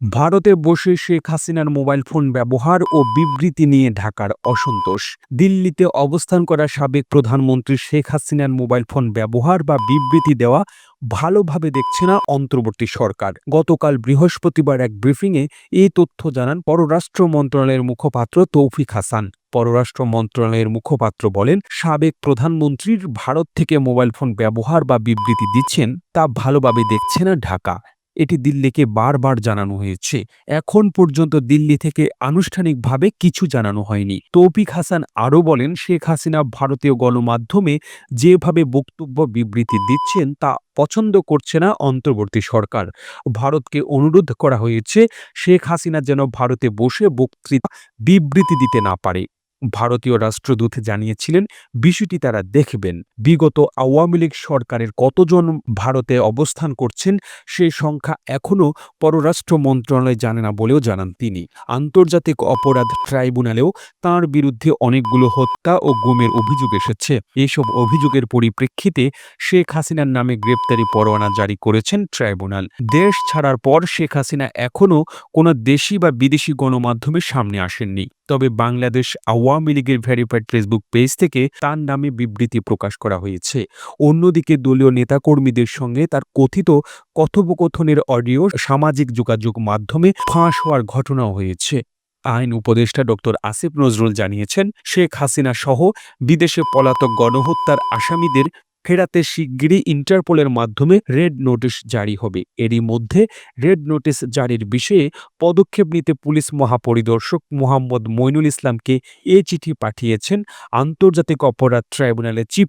ভারতে বসে শেখ হাসিনার মোবাইল ফোন ব্যবহার ও বিবৃতি নিয়ে ঢাকার অসন্তোষ। দিল্লিতে অবস্থান করা সাবেক প্রধানমন্ত্রী শেখ হাসিনার মোবাইল ফোন ব্যবহার বা বিবৃতি দেওয়া ভালোভাবে দেখছে না অন্তর্বর্তী সরকার। গতকাল বৃহস্পতিবার এক ব্রিফিংয়ে এই তথ্য জানান পররাষ্ট্র মন্ত্রণালয়ের মুখপাত্র তৌফিক হাসান। পররাষ্ট্র মন্ত্রণালয়ের মুখপাত্র বলেন, সাবেক প্রধানমন্ত্রীর ভারত থেকে মোবাইল ফোন ব্যবহার বা বিবৃতি দিচ্ছেন তা ভালোভাবে দেখছে না ঢাকা। এটি দিল্লিকে বারবার জানানো হয়েছে। এখন পর্যন্ত দিল্লি থেকে আনুষ্ঠানিকভাবে কিছু জানানো হয়নি। তৌফিক হাসান আরও বলেন, শেখ হাসিনা ভারতীয় গণমাধ্যমে যেভাবে বক্তব্য বিবৃতি দিচ্ছেন, তা পছন্দ করছে না অন্তর্বর্তী সরকার। ভারতকে অনুরোধ করা হয়েছে, শেখ হাসিনা যেন ভারতে বসে বক্তৃতা বিবৃতি দিতে না পারে। ভারতীয় রাষ্ট্রদূত জানিয়েছিলেন, বিষয়টি তারা দেখবেন। বিগত আওয়ামী লীগ সরকারের কতজন ভারতে অবস্থান করছেন, সে সংখ্যা এখনও পররাষ্ট্র মন্ত্রণালয় জানে না বলেও জানান তিনি। আন্তর্জাতিক অপরাধ ট্রাইব্যুনালেও তার বিরুদ্ধে অনেকগুলো হত্যা ও গুমের অভিযোগ এসেছে। এসব অভিযোগের পরিপ্রেক্ষিতে শেখ হাসিনার নামে গ্রেপ্তারি পরোয়ানা জারি করেছেন ট্রাইব্যুনাল। দেশ ছাড়ার পর শেখ হাসিনা এখনও কোনো দেশি বা বিদেশি গণমাধ্যমের সামনে আসেননি। তবে বাংলাদেশ আওয়ামী লীগের ভেরিফাইড ফেসবুক পেজ থেকে তার নামে বিবৃতি প্রকাশ করা হয়েছে। অন্যদিকে দলীয় নেতাকর্মীদের সঙ্গে তার কথিত কথোপকথনের অডিও সামাজিক যোগাযোগ মাধ্যমে ফাঁস হওয়ার ঘটনাও হয়েছে। আইন উপদেষ্টা ডক্টর আসিফ নজরুল জানিয়েছেন, শেখ হাসিনা সহ বিদেশে পলাতক গণহত্যার আসামিদের ফেরাতে শিগগিরই ইন্টারপোলের মাধ্যমে রেড নোটিশ জারি হবে। এরই মধ্যে রেড নোটিশ জারির বিষয়ে পদক্ষেপ নিতে পুলিশ মহাপরিদর্শক মোহাম্মদ মইনুল ইসলামকে এ চিঠি পাঠিয়েছেন। আন্তর্জাতিক অপরাধ ট্রাইব্যুনালের চিফ